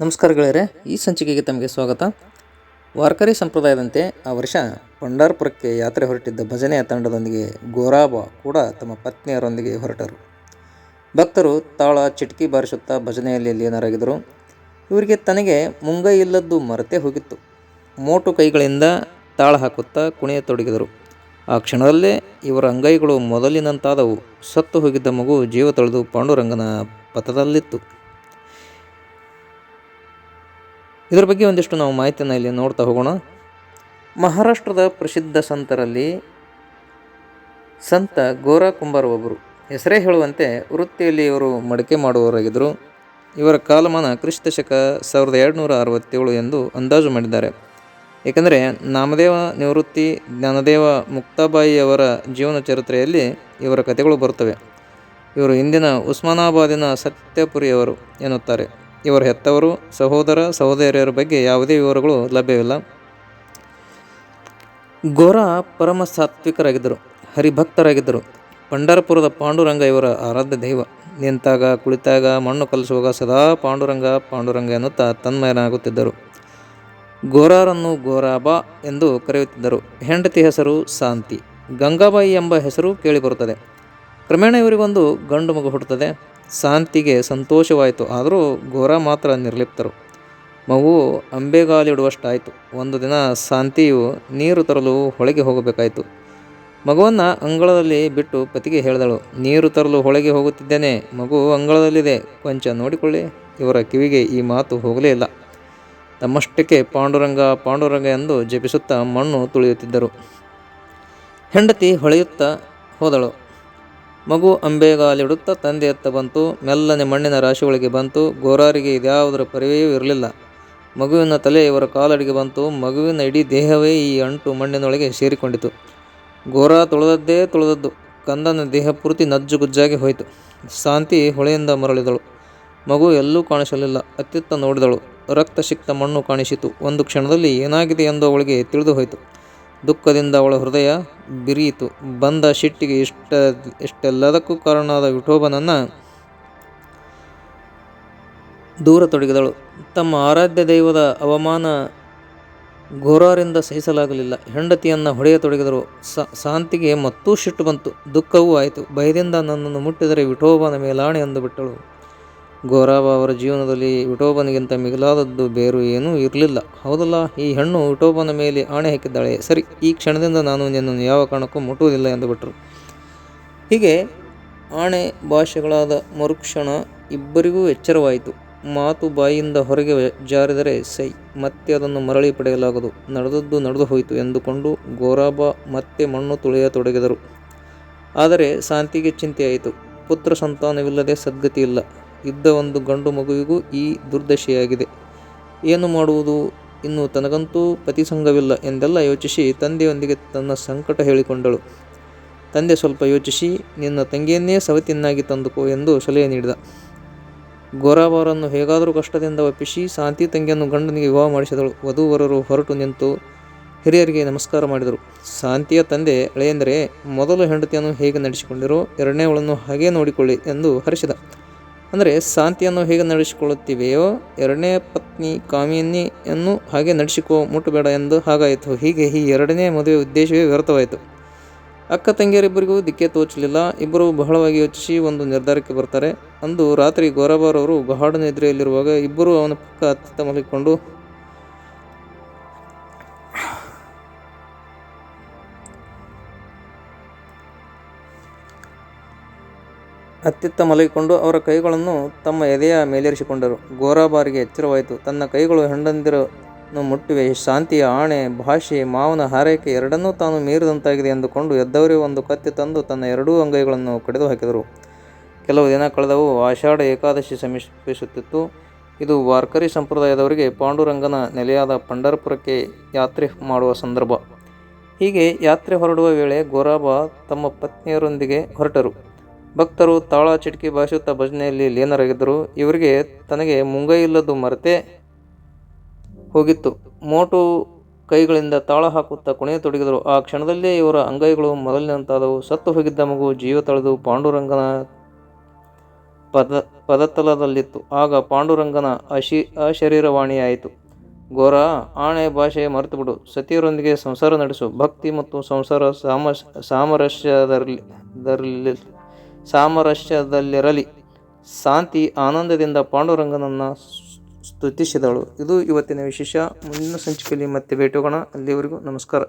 ನಮಸ್ಕಾರ ಈ ಸಂಚಿಕೆಗೆ ತಮಗೆ ಸ್ವಾಗತ. ವಾರ್ಕರಿ ಸಂಪ್ರದಾಯದಂತೆ ಆ ವರ್ಷ ಪಂಡಾರ್ಪುರಕ್ಕೆ ಯಾತ್ರೆ ಹೊರಟಿದ್ದ ಭಜನೆಯ ತಂಡದೊಂದಿಗೆ ಗೋರಾಬ ಕೂಡ ತಮ್ಮ ಪತ್ನಿಯರೊಂದಿಗೆ ಹೊರಟರು. ಭಕ್ತರು ತಾಳ ಚಿಟಕಿ ಬಾರಿಸುತ್ತಾ ಭಜನೆಯಲ್ಲಿ ಲೀನರಾಗಿದ್ದರು. ಇವರಿಗೆ ತನಗೆ ಮುಂಗೈ ಇಲ್ಲದ್ದು ಮರೆತೇ ಹೋಗಿತ್ತು. ಮೋಟು ಕೈಗಳಿಂದ ತಾಳ ಹಾಕುತ್ತಾ ಕುಣಿಯತೊಡಗಿದರು ಆ ಕ್ಷಣದಲ್ಲೇ ಇವರ ಅಂಗೈಗಳು ಮೊದಲಿನಂತಾದವು. ಸತ್ತು ಹೋಗಿದ್ದ ಮಗು ಜೀವ ತಳೆದು ಪಾಂಡುರಂಗನ ಪಥದಲ್ಲಿತ್ತು. ಇದರ ಬಗ್ಗೆ ಒಂದಿಷ್ಟು ನಾವು ಮಾಹಿತಿಯನ್ನು ಇಲ್ಲಿ ನೋಡ್ತಾ ಹೋಗೋಣ. ಮಹಾರಾಷ್ಟ್ರದ ಪ್ರಸಿದ್ಧ ಸಂತರಲ್ಲಿ ಸಂತ ಗೋರಾ ಕುಂಬಾರ ಒಬ್ಬರು. ಹೆಸರೇ ಹೇಳುವಂತೆ ವೃತ್ತಿಯಲ್ಲಿ ಇವರು ಮಡಿಕೆ ಮಾಡುವವರಾಗಿದ್ದರು. ಇವರ ಕಾಲಮಾನ ಕ್ರಿಸ್ತಶಕ ಸಾವಿರದ ಎರಡುನೂರ ಅರವತ್ತೇಳು ಎಂದು ಅಂದಾಜು ಮಾಡಿದ್ದಾರೆ. ಏಕೆಂದರೆ ನಾಮದೇವ ನಿವೃತ್ತಿ, ಜ್ಞಾನದೇವ ಮುಕ್ತಾಬಾಯಿಯವರ ಜೀವನ ಚರಿತ್ರೆಯಲ್ಲಿ ಇವರ ಕಥೆಗಳು ಬರುತ್ತವೆ. ಇವರು ಇಂದಿನ ಉಸ್ಮಾನಾಬಾದಿನ ಸತ್ಯಪುರಿಯವರು ಎನ್ನುತ್ತಾರೆ. ಇವರ ಹೆತ್ತವರು, ಸಹೋದರ, ಸಹೋದರಿಯರ ಬಗ್ಗೆ ಯಾವುದೇ ವಿವರಗಳು ಲಭ್ಯವಿಲ್ಲ. ಗೋರ ಪರಮ ಸಾತ್ವಿಕರಾಗಿದ್ದರು ಹರಿಭಕ್ತರಾಗಿದ್ದರು. ಪಂಡರಪುರದ ಪಾಂಡುರಂಗ ಇವರ ಆರಾಧ್ಯ ದೈವ. ನಿಂತಾಗ, ಕುಳಿತಾಗ, ಮಣ್ಣು ಕಲಿಸುವಾಗ ಸದಾ ಪಾಂಡುರಂಗ ಪಾಂಡುರಂಗ ಎನ್ನುತ್ತಾ ತನ್ಮಯನಾಗುತ್ತಿದ್ದರು. ಗೋರಾರನ್ನು ಗೋರಾಬಾ ಎಂದು ಕರೆಯುತ್ತಿದ್ದರು. ಹೆಂಡತಿ ಹೆಸರು ಶಾಂತಿ ಗಂಗಾಬಾಯಿ ಎಂಬ ಹೆಸರು ಕೇಳಿಬರುತ್ತದೆ. ಕ್ರಮೇಣ ಇವರಿಗೊಂದು ಗಂಡು ಮಗು ಹುಟ್ಟುತ್ತದೆ. ಶಾಂತಿಗೆ ಸಂತೋಷವಾಯಿತು. ಆದರೂ ಘೋರ ಮಾತ್ರ ನಿರ್ಲಿಪ್ತರು. ಮಗು ಅಂಬೆಗಾಲಿಡುವಷ್ಟಾಯಿತು. ಒಂದು ದಿನ ಶಾಂತಿಯು ನೀರು ತರಲು ಹೊಳೆಗೆ ಹೋಗಬೇಕಾಯಿತು. ಮಗುವನ್ನು ಅಂಗಳದಲ್ಲಿ ಬಿಟ್ಟು ಪತಿಗೆ ಹೇಳಿದಳು, ನೀರು ತರಲು ಹೊಳೆಗೆ ಹೋಗುತ್ತಿದ್ದೇನೆ. ಮಗು ಅಂಗಳದಲ್ಲಿದೆ. ಕೊಂಚ ನೋಡಿಕೊಳ್ಳಿ. ಇವರ ಕಿವಿಗೆ ಈ ಮಾತು ಹೋಗಲೇ ಇಲ್ಲ. ತಮ್ಮಷ್ಟಕ್ಕೆ ಪಾಂಡುರಂಗ ಪಾಂಡುರಂಗ ಎಂದು ಜಪಿಸುತ್ತಾ ಮಣ್ಣು ತುಳಿಯುತ್ತಿದ್ದರು. ಹೆಂಡತಿ ಹೊಳೆಯುತ್ತಾ ಹೋದಳು. ಮಗು ಅಂಬೆಗಾಲಿಡುತ್ತಾ ತಂದೆಯತ್ತ ಬಂತು. ಮೆಲ್ಲನೆ ಮಣ್ಣಿನ ರಾಶಿಗಳಿಗೆ ಬಂತು. ಗೋರಾರಿಗೆ ಇದ್ಯಾವುದರ ಪರಿವೆಯೂ ಇರಲಿಲ್ಲ. ಮಗುವಿನ ತಲೆ ಇವರ ಕಾಲಡಿಗೆ ಬಂತು. ಮಗುವಿನ ಇಡೀ ದೇಹವೇ ಈ ಅಂಟು ಮಣ್ಣಿನೊಳಗೆ ಸೇರಿಕೊಂಡಿತು. ಗೋರಾ ತುಳಿದದ್ದೇ ತುಳಿದದ್ದು. ಕಂದನ ದೇಹ ಪೂರ್ತಿ ನಜ್ಜುಗುಜ್ಜಾಗಿ ಹೋಯಿತು. ಶಾಂತಿ ಹೊಳೆಯಿಂದ ಮರಳಿದಳು. ಮಗು ಎಲ್ಲೂ ಕಾಣಿಸಲಿಲ್ಲ. ಅತ್ತಿತ್ತ ನೋಡಿದಳು. ರಕ್ತ ಸಿಕ್ತ ಮಣ್ಣು ಕಾಣಿಸಿತು. ಒಂದು ಕ್ಷಣದಲ್ಲಿ ಏನಾಗಿದೆ ಎಂದು ಅವಳಿಗೆ ತಿಳಿದು ಹೋಯಿತು ದುಃಖದಿಂದ ಅವಳ ಹೃದಯ ಬಿರಿಯಿತು. ಬಂದ ಶಿಟ್ಟಿಗೆ ಇಷ್ಟ, ಇಷ್ಟೆಲ್ಲದಕ್ಕೂ ಕಾರಣವಾದ ವಿಠೋಬನನ್ನು ದೂರ ತೊಡಗಿದಳು. ತಮ್ಮ ಆರಾಧ್ಯ ದೈವದ ಅವಮಾನ ಘೋರಾರಿಂದ ಸಹಿಸಲಾಗಲಿಲ್ಲ. ಹೆಂಡತಿಯನ್ನು ಹೊಡೆಯತೊಡಗಿದರು ಶಾಂತಿಗೆ ಮತ್ತೂ ಸಿಟ್ಟು ಬಂತು. ದುಃಖವೂ ಆಯಿತು. ಭಯದಿಂದ ನನ್ನನ್ನು ಮುಟ್ಟಿದರೆ ವಿಠೋಬನ ಮೇಲಾಣೆ ಎಂದು ಬಿಟ್ಟಳು. ಗೋರಾಬ ಅವರ ಜೀವನದಲ್ಲಿ ವಿಠೋಬನಿಗಿಂತ ಮಿಗಿಲಾದದ್ದು ಬೇರು ಏನೂ ಇರಲಿಲ್ಲ. ಹೌದಲ್ಲ? ಈ ಹೆಣ್ಣು ವಿಠೋಬನ ಮೇಲೆ ಆಣೆ ಹಾಕಿದ್ದಾಳೆ. ಸರಿ, ಈ ಕ್ಷಣದಿಂದ ನಾನು ನಿನ್ನನ್ನು ಯಾವ ಕಾರಣಕ್ಕೂ ಮುಟ್ಟುವುದಿಲ್ಲ ಎಂದು ಬಿಟ್ಟರು. ಹೀಗೆ ಆಣೆ ಭಾಷೆಗಳಾದ ಮರುಕ್ಷಣ ಇಬ್ಬರಿಗೂ ಎಚ್ಚರವಾಯಿತು. ಮಾತು ಬಾಯಿಯಿಂದ ಹೊರಗೆ ಜಾರಿದರೆ ಸೈ, ಮತ್ತೆ ಅದನ್ನು ಮರಳಿ ಪಡೆಯಲಾಗದು. ನಡೆದದ್ದು ನಡೆದು ಹೋಯಿತು ಎಂದುಕೊಂಡು ಗೋರಾಬ ಮತ್ತೆ ಮಣ್ಣು ತುಳಿಯತೊಡಗಿದರು ಆದರೆ ಶಾಂತಿಗೆ ಚಿಂತೆಯಾಯಿತು. ಪುತ್ರ ಸಂತಾನವಿಲ್ಲದೆ ಸದ್ಗತಿ ಇಲ್ಲ ಇದ್ದ ಒಂದು ಗಂಡು ಮಗುವಿಗೂ ಈ ದುರ್ದಶೆಯಾಗಿದೆ. ಏನು ಮಾಡುವುದು? ಇನ್ನು ತನಗಂತೂ ಪತಿಸಂಗವಿಲ್ಲ ಎಂದೆಲ್ಲ ಯೋಚಿಸಿ ತಂದೆಯೊಂದಿಗೆ ತನ್ನ ಸಂಕಟ ಹೇಳಿಕೊಂಡಳು. ತಂದೆ ಸ್ವಲ್ಪ ಯೋಚಿಸಿ, ನಿನ್ನ ತಂಗಿಯನ್ನೇ ಸವತಿಯನ್ನಾಗಿ ತಂದುಕೋ ಎಂದು ಸಲಹೆ ನೀಡಿದ. ಗೋರಾಬಾರನ್ನು ಹೇಗಾದರೂ ಕಷ್ಟದಿಂದ ಒಪ್ಪಿಸಿ ಶಾಂತಿ ತಂಗಿಯನ್ನು ಗಂಡನಿಗೆ ವಿವಾಹ ಮಾಡಿಸಿದಳು. ವಧುವರರು ಹೊರಟು ನಿಂತು ಹಿರಿಯರಿಗೆ ನಮಸ್ಕಾರ ಮಾಡಿದರು. ಶಾಂತಿಯ ತಂದೆ, ಅಳೆಯೆಂದರೆ, ಮೊದಲು ಹೆಂಡತಿಯನ್ನು ಹೇಗೆ ನಡೆಸಿಕೊಂಡಿರೋ ಎರಡನೇವಳನ್ನು ಹಾಗೇ ನೋಡಿಕೊಳ್ಳಿ ಎಂದು ಹರಿಸಿದ. ಅಂದರೆ ಶಾಂತಿಯನ್ನು ಹೇಗೆ ನಡೆಸಿಕೊಳ್ಳುತ್ತಿವೆಯೋ ಎರಡನೇ ಪತ್ನಿ ಕಾಮಿನಿಯನ್ನು ಹಾಗೆ ನಡೆಸಿಕೋ ಮುಟ್ಟಬೇಡ ಎಂದು ಹಾಗಾಯಿತು. ಹೀಗೆ ಈ ಎರಡನೇ ಮದುವೆ ಉದ್ದೇಶವೇ ವ್ಯರ್ಥವಾಯಿತು. ಅಕ್ಕ ತಂಗಿಯರಿಬ್ಬರಿಗೂ ದಿಕ್ಕೆ ತೋಚಲಿಲ್ಲ. ಇಬ್ಬರು ಬಹಳವಾಗಿ ಯೋಚಿಸಿ ಒಂದು ನಿರ್ಧಾರಕ್ಕೆ ಬರ್ತಾರೆ. ಅಂದು ರಾತ್ರಿ ಗೌರವರವರು ಗಾಢ ನಿದ್ರೆಯಲ್ಲಿರುವಾಗ ಇಬ್ಬರು ಅವನ ಪಕ್ಕ ಹತ್ತಿತ್ತ ಮಲಗಿಕೊಂಡು ಅತ್ತಿತ್ತ ಮಲಗಿಕೊಂಡು ಅವರ ಕೈಗಳನ್ನು ತಮ್ಮ ಎದೆಯ ಮೇಲೇರಿಸಿಕೊಂಡರು. ಗೋರಾಬಾರಿಗೆ ಎಚ್ಚರವಾಯಿತು. ತನ್ನ ಕೈಗಳು ಹೆಂಡಂದಿರನ್ನು ಮುಟ್ಟಿವೆ. ಶಾಂತಿಯ ಆಣೆ, ಭಾಷೆ, ಮಾವನ ಹಾರೈಕೆ ಎರಡನ್ನೂ ತಾನು ಮೀರಿದಂತಾಗಿದೆ ಎಂದುಕೊಂಡು ಎದ್ದವರೇ ಒಂದು ಕತ್ತಿ ತಂದು ತನ್ನ ಎರಡೂ ಅಂಗೈಗಳನ್ನು ಕಡಿದು ಹಾಕಿದರು. ಕೆಲವು ದಿನ ಕಳೆದವು. ಆಷಾಢ ಏಕಾದಶಿ ಸಮೀಪಿಸುತ್ತಿತ್ತು. ಇದು ವಾರ್ಕರಿ ಸಂಪ್ರದಾಯದವರಿಗೆ ಪಾಂಡುರಂಗನ ನೆಲೆಯಾದ ಪಂಡರಪುರಕ್ಕೆ ಯಾತ್ರೆ ಮಾಡುವ ಸಂದರ್ಭ. ಹೀಗೆ ಯಾತ್ರೆ ಹೊರಡುವ ವೇಳೆ ಗೋರಾಬ ತಮ್ಮ ಪತ್ನಿಯರೊಂದಿಗೆ ಹೊರಟರು. ಭಕ್ತರು ತಾಳ ಚಿಟಕಿ ಬಾರಿಸುತ್ತಾ ಭಜನೆಯಲ್ಲಿ ಲೀನರಾಗಿದ್ದರು. ಇವರಿಗೆ ತನಗೆ ಮುಂಗೈ ಇಲ್ಲದ್ದು ಮರೆತೇ ಹೋಗಿತ್ತು. ಮೋಟು ಕೈಗಳಿಂದ ತಾಳ ಹಾಕುತ್ತಾ ಕುಣಿಯತೊಡಗಿದರು ಆ ಕ್ಷಣದಲ್ಲೇ ಇವರ ಅಂಗೈಗಳು ಮೊದಲಿನಂತಾದವು ಸತ್ತು ಹೋಗಿದ್ದ ಮಗು ಜೀವ ತಳೆದು ಪಾಂಡುರಂಗನ ಪದ, ಪದತಲದಲ್ಲಿತ್ತು. ಆಗ ಪಾಂಡುರಂಗನ ಅಶಿ, ಅಶರೀರವಾಣಿಯಾಯಿತು. ಘೋರ ಆಣೆ ಭಾಷೆ ಮರೆತುಬಿಡು. ಸತಿಯರೊಂದಿಗೆ ಸಂಸಾರ ನಡೆಸು. ಭಕ್ತಿ ಮತ್ತು ಸಂಸಾರ ಸಾಮ ಸಾಮರಸ್ಯದಲ್ಲಿ ಸಾಮರಸ್ಯದಲ್ಲಿರಲಿ. ಶಾಂತಿ ಆನಂದದಿಂದ ಪಾಂಡುರಂಗನನ್ನು ಸ್ತುತಿಸಿದಳು. ಇದು ಇವತ್ತಿನ ವಿಶೇಷ. ಮುಂದಿನ ಸಂಚಿಕೆಯಲ್ಲಿ ಮತ್ತೆ ಭೇಟಿ ಹೋಗೋಣ ಅಲ್ಲಿವರೆಗೂ ನಮಸ್ಕಾರ.